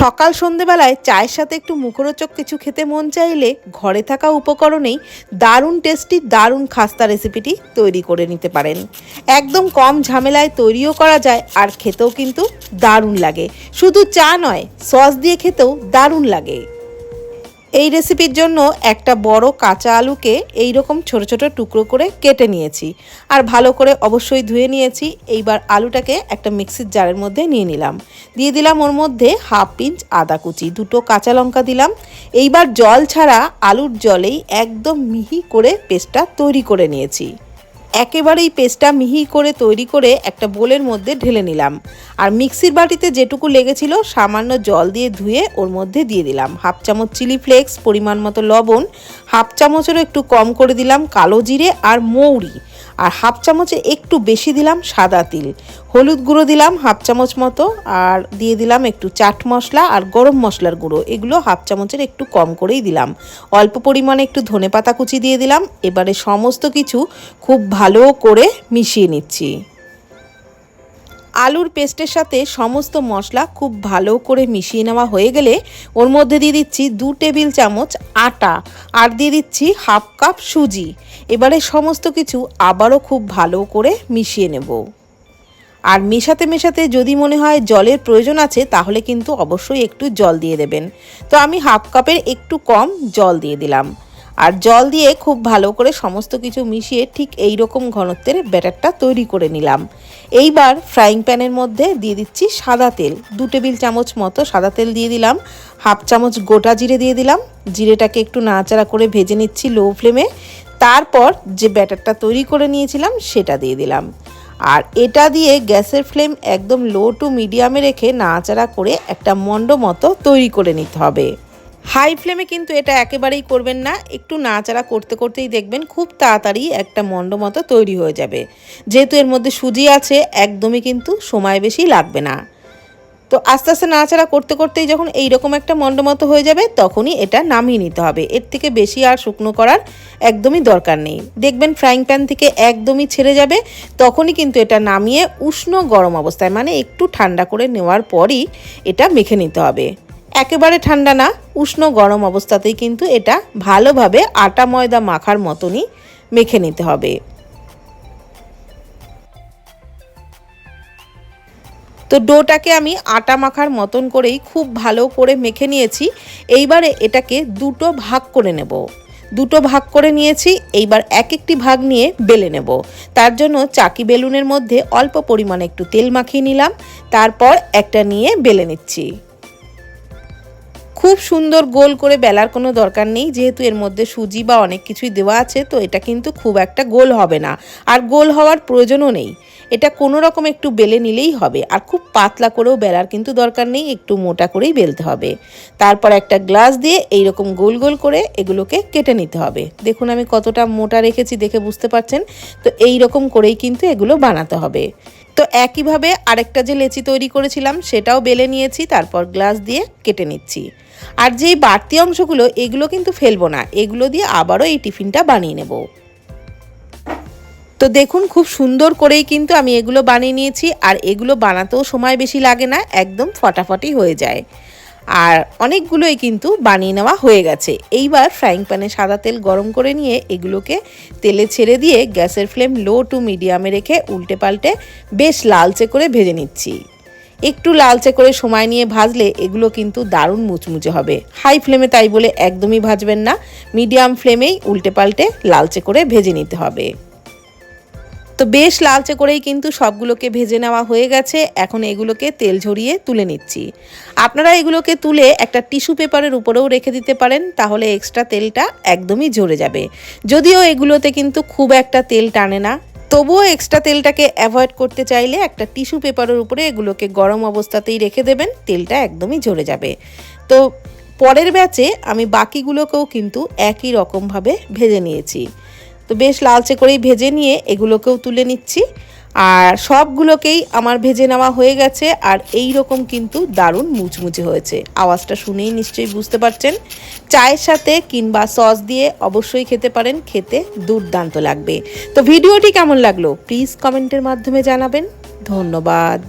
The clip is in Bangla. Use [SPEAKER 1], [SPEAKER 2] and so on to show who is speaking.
[SPEAKER 1] সকাল সন্ধেবেলায় চায়ের সাথে একটু মুখরোচক কিছু খেতে মন চাইলে ঘরে থাকা উপকরণেই দারুণ টেস্টি দারুণ খাস্তা রেসিপিটি তৈরি করে নিতে পারেন। একদম কম ঝামেলায় তৈরিও করা যায় আর খেতেও কিন্তু দারুণ লাগে। শুধু চা নয় সস দিয়ে খেতেও দারুণ লাগে। এই রেসিপির জন্য একটা বড় কাঁচা আলুকে এই রকম ছোট ছোট টুকরো করে কেটে নিয়েছি। আর ভালো করে অবশ্যই ধুয়ে নিয়েছি। এইবার আলুটাকে একটা মিক্সির জারের মধ্যে নিয়ে নিলাম। দিয়ে দিলাম ওর মধ্যে হাফ ইঞ্চ আদা কুচি, দুটো কাঁচা লঙ্কা দিলাম। এইবার জল ছাড়া আলুর জলেই একদম মিহি করে পেস্টটা তৈরি করে নিয়েছি। একেবারে এই পেস্টটা মিহি করে তৈরি করে একটা বোলের মধ্যে ঢেলে নিলাম। আর মিক্সির বাটিতে যেটুকু লেগেছিল সামান্য জল দিয়ে ধুয়ে ওর মধ্যে দিয়ে দিলাম। হাফ চামচ চিলি ফ্লেক্স, পরিমাণ মতো লবণ, হাফ চামচেরও একটু কম করে দিলাম কালো জিরে আর মৌরি। আর হাফ চামচে একটু বেশি দিলাম সাদা তিল। হলুদ গুঁড়ো দিলাম হাফ চামচ মতো, আর দিয়ে দিলাম একটু চাট মশলা আর গরম মশলার গুঁড়ো। এগুলো হাফ চামচের একটু কম করেই দিলাম। অল্প পরিমাণে একটু ধনে পাতা কুচি দিয়ে দিলাম। এবারে সমস্ত কিছু খুব ভালো করে মিশিয়ে নিচ্ছি। আলুর পেস্টের সাথে সমস্ত মশলা খুব ভালো করে মিশিয়ে নেওয়া হয়ে গেলে ওর মধ্যে দিয়ে দিচ্ছি দু টেবিল চামচ আটা আর দিয়ে দিচ্ছি হাফ কাপ সুজি। এবারে সমস্ত কিছু আবারও খুব ভালো করে মিশিয়ে নেব। আর মেশাতে মেশাতে যদি মনে হয় জলের প্রয়োজন আছে, তাহলে কিন্তু অবশ্যই একটু জল দিয়ে দেবেন। তো আমি হাফ কাপের একটু কম জল দিয়ে দিলাম। আর জল দিয়ে খুব ভালো করে সমস্ত কিছু মিশিয়ে ঠিক এই রকম ঘনত্বের ব্যাটারটা তৈরি করে নিলাম। এইবার ফ্রাইং প্যানের মধ্যে দিয়ে দিচ্ছি সাদা তেল। দু টেবিল চামচ মতো সাদা তেল দিয়ে দিলাম। হাফ চামচ গোটা জিরে দিয়ে দিলাম। জিরেটাকে একটু নাড়াচাড়া করে ভেজে নিচ্ছি লো ফ্লেমে। তারপর যে ব্যাটারটা তৈরি করে নিয়েছিলাম সেটা দিয়ে দিলাম। আর এটা দিয়ে গ্যাসের ফ্লেম একদম লো টু মিডিয়ামে রেখে নাড়াচাড়া করে একটা মন্ড মতো তৈরি করে নিতে হবে। হাই ফ্লেমে কিন্তু এটা একেবারেই করবেন না। একটু নাড়াচাড়া করতে করতেই দেখবেন খুব তাড়াতাড়ি একটা মন্ড মতো তৈরি হয়ে যাবে। যেহেতু এর মধ্যে সুজি আছে, একদমই কিন্তু সময় বেশি লাগবে না। তো আস্তে আস্তে নাড়াচাড়া করতে করতেই যখন এই রকম একটা মন্ড মতো হয়ে যাবে, তখনই এটা নামিয়ে নিতে হবে। এর থেকে বেশি আর শুকনো করার একদমই দরকার নেই। দেখবেন ফ্রাইং প্যান থেকে একদমই ছেড়ে যাবে, তখনই কিন্তু এটা নামিয়ে উষ্ণ গরম অবস্থায় মানে একটু ঠান্ডা করে নেওয়ার পরই এটা মেখে নিতে হবে। একেবারে ঠান্ডা না, উষ্ণ গরম অবস্থাতেই কিন্তু এটা ভালোভাবে আটা ময়দা মাখার মতনই মেখে নিতে হবে। তো ডোটাকে আমি আটা মাখার মতন করেই খুব ভালো করে মেখে নিয়েছি। এইবারে এটাকে দুটো ভাগ করে নেব। দুটো ভাগ করে নিয়েছি, এইবার এক একটি ভাগ নিয়ে বেলে নেব। তার জন্য চাকি বেলুনের মধ্যে অল্প পরিমাণে একটু তেল মাখিয়ে নিলাম, তারপর একটা নিয়ে বেলে নিচ্ছি। খুব সুন্দর গোল করে বেলার কোনো দরকার নেই, যেহেতু এর মধ্যে সুজি বা অনেক কিছুই দেওয়া আছে, তো এটা কিন্তু খুব একটা গোল হবে না। আর গোল হওয়ার প্রয়োজনও নেই। এটা কোনো রকম একটু বেলে নিলেই হবে, আর খুব পাতলা করেও বেলার কিন্তু দরকার নেই, একটু মোটা করেই বেলতে হবে। তারপর একটা গ্লাস দিয়ে এই রকম গোল গোল করে এগুলোকে কেটে নিতে হবে। দেখুন আমি কতটা মোটা রেখেছি দেখে বুঝতে পারছেন? তো এই রকম করেই কিন্তু এগুলো বানাতে হবে। তো একইভাবে আরেকটা যে লেচি তৈরি করেছিলাম, সেটাও বেলে নিয়েছি, তারপর গ্লাস দিয়ে কেটে নিচ্ছি। আর যেই বাড়তি অংশগুলো, এগুলো কিন্তু ফেলব না। এগুলো দিয়ে আবারও এই টিফিনটা বানিয়ে নেব। তো দেখুন, খুব সুন্দর করেই কিন্তু আমি এগুলো বানিয়ে নিয়েছি, আর এগুলো বানাতেও সময় বেশি লাগে না, একদম ফটাফটি হয়ে যায়। আর অনেকগুলোই কিন্তু বানিয়ে নেওয়া হয়ে গেছে। এইবার ফ্রাইং প্যানে সাদা তেল গরম করে নিয়ে এগুলোকে তেলে ছেড়ে দিয়ে গ্যাসের ফ্লেম লো টু মিডিয়ামে রেখে উল্টে পাল্টে বেশ লালচে করে ভেজে নিচ্ছি। একটু লালচে করে সময় নিয়ে ভাজলে এগুলো কিন্তু দারুণ মুচমুচে হবে। হাই ফ্লেমে তাই বলে একদমই ভাজবেন না। মিডিয়াম ফ্লেমেই উল্টে পাল্টে লালচে করে ভেজে নিতে হবে। তো বেশ লালচে করেই কিন্তু সবগুলোকে ভেজে নেওয়া হয়ে গেছে। এখন এগুলোকে তেল ঝরিয়ে তুলে নিচ্ছি। আপনারা এগুলোকে তুলে একটা টিস্যু পেপারের উপরেও রেখে দিতে পারেন, তাহলে এক্সট্রা তেলটা একদমই ঝরে যাবে। যদিও এগুলোতে কিন্তু খুব একটা তেল টানে না। তবুও এক্সট্রা তেলটাকে অ্যাভয়েড করতে চাইলে একটা টিস্যু পেপারের উপরে এগুলোকে গরম অবস্থাতেই রেখে দেবেন, তেলটা একদমই ঝরে যাবে। তো পরের ব্যাচে আমি বাকিগুলোকেও কিন্তু একই রকমভাবে ভেজে নিয়েছি। তো বেশ লালচে করেই ভেজে নিয়ে এগুলোকেও তুলে নিচ্ছি। আর সবগুলোকেই আমার ভেজে নেওয়া হয়ে গেছে আর এই রকম কিন্তু দারুণ মুচমুচে হয়েছে। আওয়াজটা শুনেই নিশ্চয়ই বুঝতে পারছেন। চায়ের সাথে কিংবা সস দিয়ে অবশ্যই খেতে পারেন, খেতে দুর্দান্ত লাগবে। তো ভিডিওটি কেমন লাগল? প্লিজ কমেন্টের মাধ্যমে জানাবেন। ধন্যবাদ।